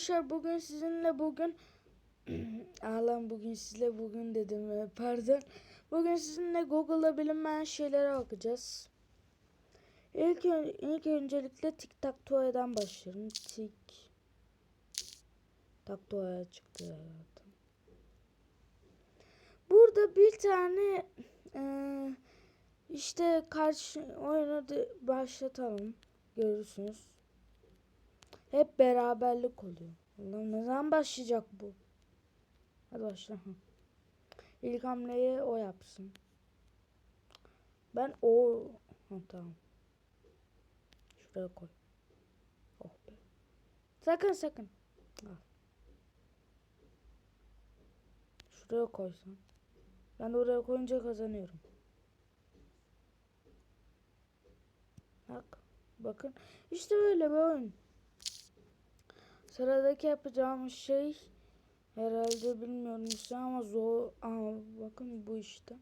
arkadaşlar bugün sizinle bugün Ağlam bugün sizle bugün dedim pardon. Bugün sizinle Google'da bilinmeyen şeylere bakacağız. İlk, ön- ilk öncelikle Tic Tac Toe'dan başlayalım. Tic Tac Toe çıktı zaten. Burada bir tane e, işte karşı oyunu başlatalım. Görürsünüz. Hep beraberlik oluyor. Ulan ne zaman başlayacak bu? Hadi başla. İlk hamleyi o yapsın. Ben o... Ha, tamam. Şuraya koy. Oh be. Sakın sakın. Al. Şuraya koysan. Ben de oraya koyunca kazanıyorum. Bak. Bakın. İşte böyle bir oyun. Sıradaki yapacağımız şey herhalde bilmiyorum işte ama zor. Aa, bakın bu işte.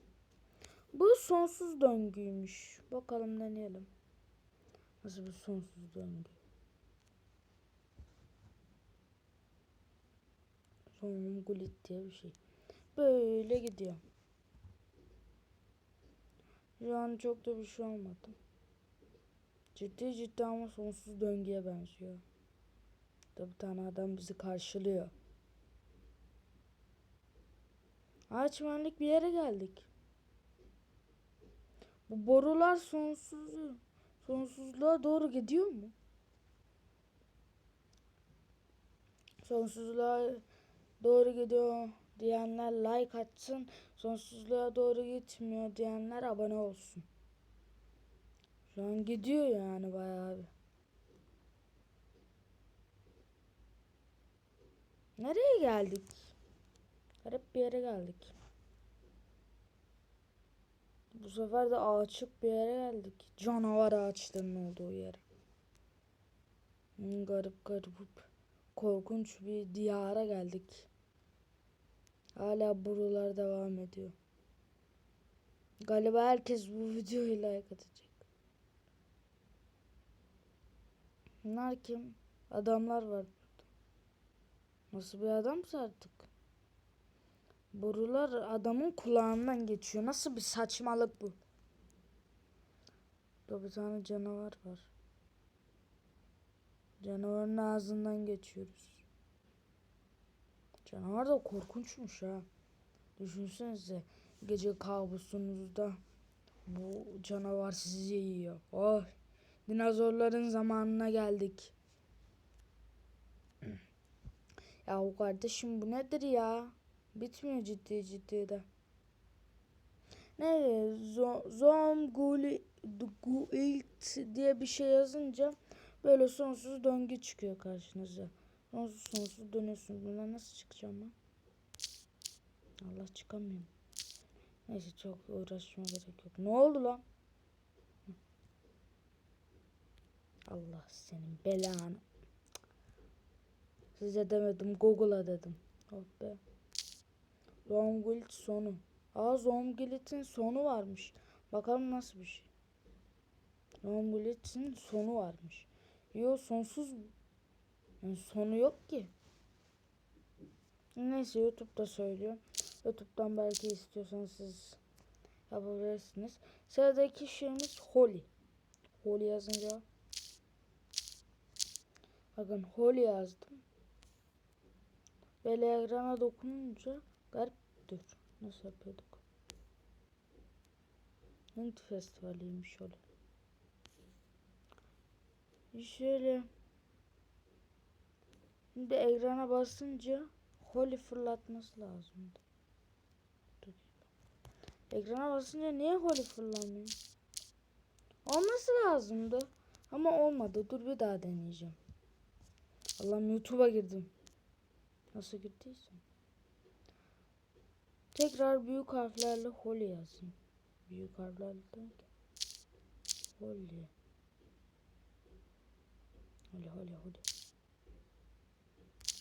Bu sonsuz döngüymüş. Bakalım deneyelim. Nasıl bir sonsuz döngü? Songulit diye bir şey. Böyle gidiyor. Şu an çok da bir şey olmadı. Ciddi ciddi ama sonsuz döngüye benziyor. Da bir tane adam bizi karşılıyor. Ağaçmenlik bir yere geldik. Bu borular sonsuz sonsuzluğa doğru gidiyor mu? Sonsuzluğa doğru gidiyor diyenler like atsın. Sonsuzluğa doğru gitmiyor diyenler abone olsun. Şu an gidiyor yani bayağı bir. Nereye geldik? Garip bir yere geldik. Bu sefer de açık bir yere geldik. Canavar ağaçlarının olduğu yere. Hmm, garip garip korkunç bir diyara geldik. Hala buralar devam ediyor. Galiba herkes bu videoyu like atacak. Bunlar kim? Adamlar var. Nasıl bir adamsa artık. Borular adamın kulağından geçiyor. Nasıl bir saçmalık bu? Burada bir tane canavar var. Canavarın ağzından geçiyoruz. Canavar da korkunçmuş ha. Düşünsenize gece kabusunuzda bu canavar sizi yiyor. Oh dinozorların zamanına geldik. Ya o kardeşim bu nedir ya? Bitmiyor ciddi ciddi de. Ne? Zomgulit diye bir şey yazınca böyle sonsuz döngü çıkıyor karşınıza. Sonsuz sonsuz dönüyorsun. Bundan nasıl çıkacağım ben? Allah çıkamıyorum. Neyse çok uğraşmaya gerek yok. Ne oldu lan? Allah senin belanı. Size demedim Google'a dedim. Oh be. Zomgulit sonu. Aa Zomgulit'in sonu varmış. Bakalım nasıl bir şey. Zomgulit'in sonu varmış. Yo sonsuz yani sonu yok ki. Neyse YouTube'da söylüyor. YouTube'dan belki istiyorsanız siz yapabilirsiniz. Sıradaki şeyimiz Holy. Holy yazınca bakın Holy yazdım. Böyle ekrana dokununca garip dur. Nasıl yapıyorduk? Hint festivaliymiş öyle. Şöyle Şimdi ekrana basınca Holy fırlatması lazımdı. Ekrana basınca niye Holy fırlamıyor? Olması lazımdı. Ama olmadı. Dur bir daha deneyeceğim. Allah'ım YouTube'a girdim. Nasıl girdiysem. Tekrar büyük harflerle Holy yazayım. Büyük harflerle derken. Holy. Holy holy holy.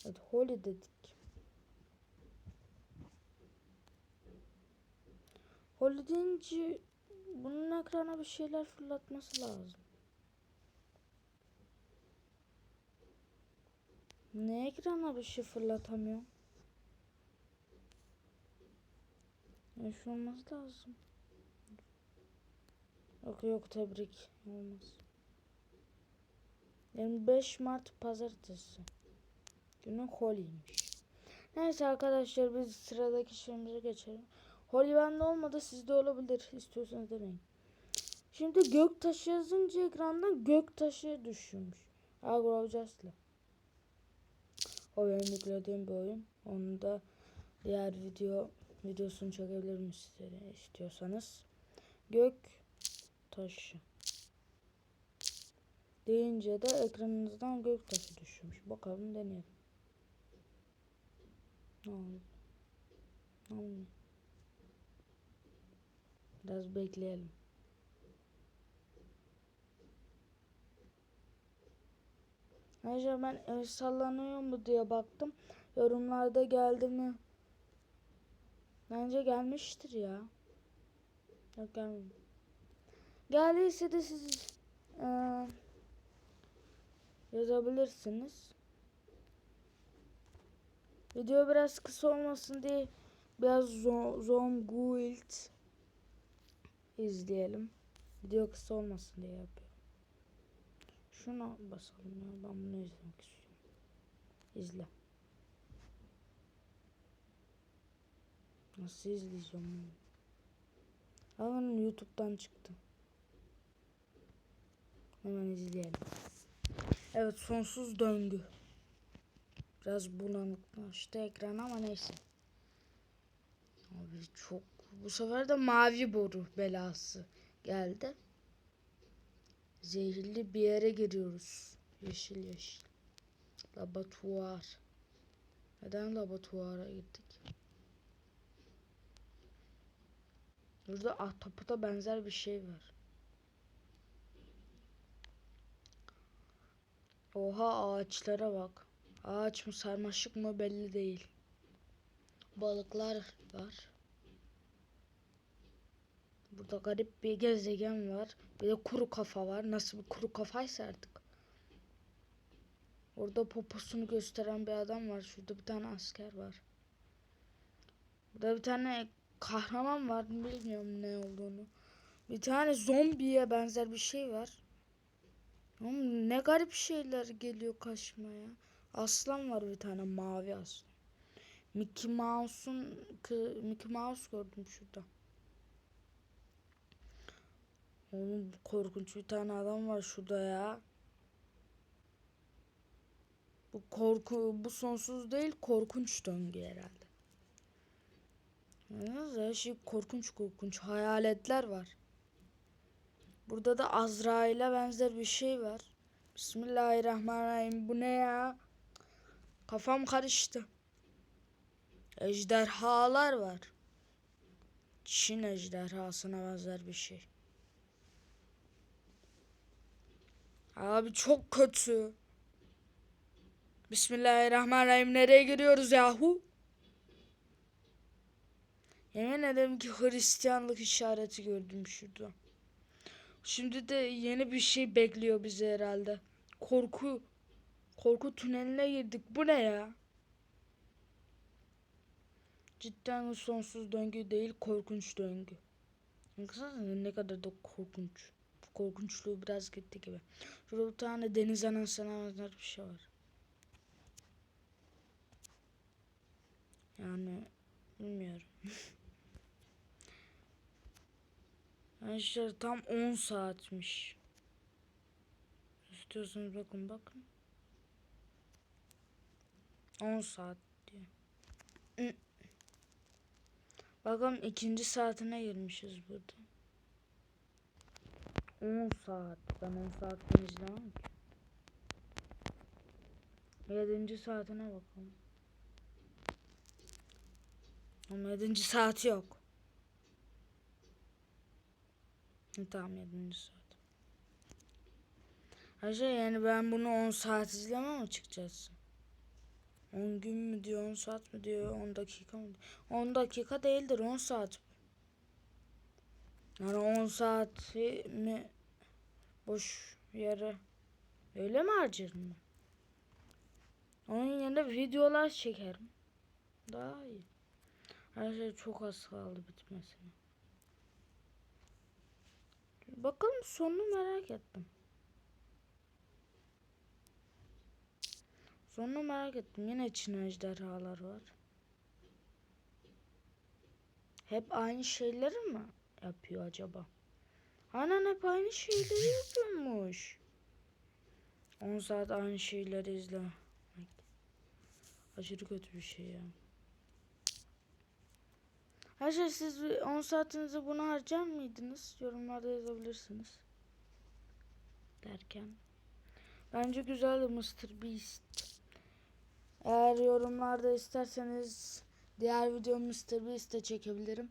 Evet holy dedik. Holy deyince bunun ekrana bir şeyler fırlatması lazım. Ne ekrana bir şey fırlatamıyor? Ya şu olması lazım. Yok yok tebrik. Olmaz. 25 Mart pazartesi. Günü Holly'ymiş. Neyse arkadaşlar biz sıradaki şeyimize geçelim. Holly bende olmadı sizde olabilir. İstiyorsanız deneyin. Şimdi göktaşı yazınca ekrandan göktaşı düşüyormuş. Agro Just'la. O benim yüklediğim bir oyun. Onu da diğer video videosunu çekebilirim istiyorsanız. Gök taşı. Deyince de ekranınızdan gök taşı düşüyormuş. Bakalım deneyelim. Ne oldu? Ne oldu? Biraz bekleyelim. Ayrıca ben ev sallanıyor mu diye baktım. Yorumlarda geldi mi? Bence gelmiştir ya. Yok gelmedi. Geldiyse de siz eee, yazabilirsiniz. Video biraz kısa olmasın diye biraz zo Zomguild izleyelim. Video kısa olmasın diye yapıyorum. Şuna basalım ya. Ben bunu izlemek istiyorum. İzle. Nasıl izleyeceğim bunu? Hemen YouTube'dan çıktı. Hemen izleyelim. Evet sonsuz döngü. Biraz bulanıklaştı ekran ama neyse. Abi çok bu sefer de mavi boru belası geldi. Zehirli bir yere giriyoruz. Yeşil yeşil. Laboratuvar. Neden laboratuvara gittik? Burada ahtapota benzer bir şey var. Oha ağaçlara bak. Ağaç mı sarmaşık mı belli değil. Balıklar var. Burada garip bir gezegen var. Bir de kuru kafa var. Nasıl bir kuru kafaysa artık. Orada poposunu gösteren bir adam var. Şurada bir tane asker var. Burada bir tane kahraman var. Bilmiyorum ne olduğunu. Bir tane zombiye benzer bir şey var. Oğlum ne garip şeyler geliyor karşıma ya. Aslan var bir tane mavi aslan. Mickey Mouse'un Mickey Mouse gördüm şurada. Oğlum korkunç bir tane adam var şurada ya. Bu korku bu sonsuz değil korkunç döngü herhalde. Yalnız her şey korkunç korkunç hayaletler var. Burada da Azrail'e benzer bir şey var. Bismillahirrahmanirrahim. Bu ne ya? Kafam karıştı. Ejderhalar var. Çin ejderhasına benzer bir şey. Abi çok kötü. Bismillahirrahmanirrahim. Nereye giriyoruz yahu? Yemin ederim ki Hristiyanlık işareti gördüm şurada. Şimdi de yeni bir şey bekliyor bizi herhalde. Korku. Korku tüneline girdik. Bu ne ya? Cidden sonsuz döngü değil korkunç döngü. Ne kadar da korkunç. Korkunçluğu biraz gitti gibi. Şurada bir tane deniz anasına benzer bir şey var. Yani bilmiyorum. Arkadaşlar tam 10 saatmiş. İstiyorsanız bakın bakın. 10 saat diyor. Bakalım ikinci saatine girmişiz burada. 10 saat. Ben 10 saatten izlemem ki. 7. saatine bakalım. Ama 7. saati yok. Tamam 7. saat. Ayrıca yani ben bunu 10 saat izlemem açıkçası. 10 gün mü diyor 10 saat mi diyor 10 dakika mı diyor. 10 dakika değildir 10 saat. Yani 10 saat mi boş yere öyle mi harcarım ben? Onun yerine videolar çekerim. Daha iyi. Her şey çok az kaldı bitmesine. Bakalım sonunu merak ettim. Sonunu merak ettim. Yine Çin ejderhalar var. Hep aynı şeyleri mi yapıyor acaba? Aynen hep aynı şeyleri yapıyormuş. 10 saat aynı şeyleri izlemek. Aşırı kötü bir şey ya. Şey siz 10 saatinizi buna harcar mıydınız? Yorumlarda yazabilirsiniz. Derken. Bence güzeldi Mr. Beast. Eğer yorumlarda isterseniz diğer video Mr. Beast'te çekebilirim.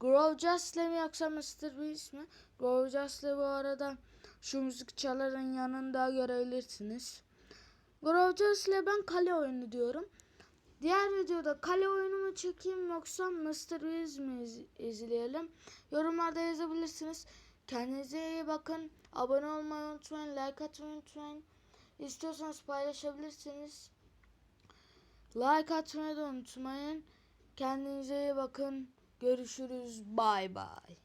Grow Just'le mi yoksa Mr. Beast mi? Grow Just'le bu arada şu müzik çaların yanında görebilirsiniz. Grow Just'le ben kale oyunu diyorum. Diğer videoda kale oyunu mu çekeyim yoksa Mr. Beast mi iz- izleyelim? Yorumlarda yazabilirsiniz. Kendinize iyi bakın. Abone olmayı unutmayın. Like atmayı unutmayın. İstiyorsanız paylaşabilirsiniz. Like atmayı da unutmayın. Kendinize iyi bakın. Görüşürüz. Bay bay.